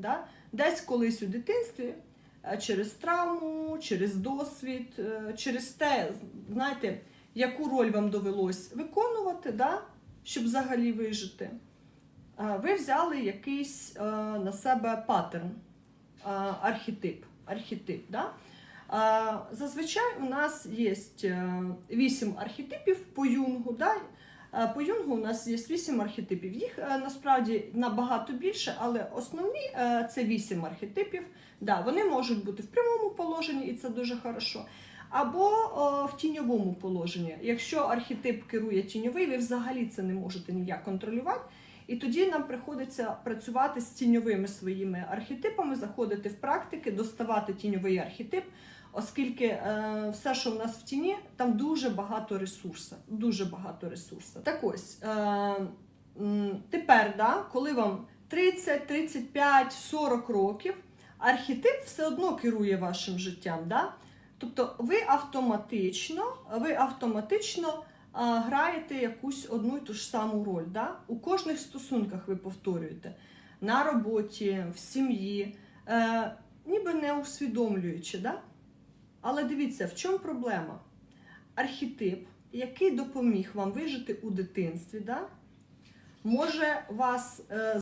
Да? Десь колись у дитинстві е, через травму, через досвід, е, через те, знаєте, яку роль вам довелось виконувати, да? щоб взагалі вижити. е, Ви взяли якийсь на себе паттерн, архетип. архетип да? Зазвичай у нас є вісім архетипів по юнгу. Да? Е, По юнгу у нас є вісім архетипів. Їх е, насправді набагато більше, але основні е, це вісім архетипів. Да, вони можуть бути в прямому положенні, і це дуже хорошо. Або в тіньовому положенні. Якщо архетип керує тіньовий, ви взагалі це не можете ніяк контролювати. І тоді нам приходиться працювати з тіньовими своїми архетипами, заходити в практики, доставати тіньовий архетип, оскільки е, все, що в нас в тіні, там дуже багато ресурсу. Дуже багато ресурсу. Так ось, е, тепер, да, коли вам 30, 35, 40 років, архетип все одно керує вашим життям. Да? Тобто ви автоматично, ви автоматично а, граєте якусь одну і ту ж саму роль. Да? У кожних стосунках ви повторюєте на роботі, в сім'ї, е, ніби не усвідомлюючи. Да? Але дивіться, в чому проблема? Архетип, який допоміг вам вижити у дитинстві, да? може вас е,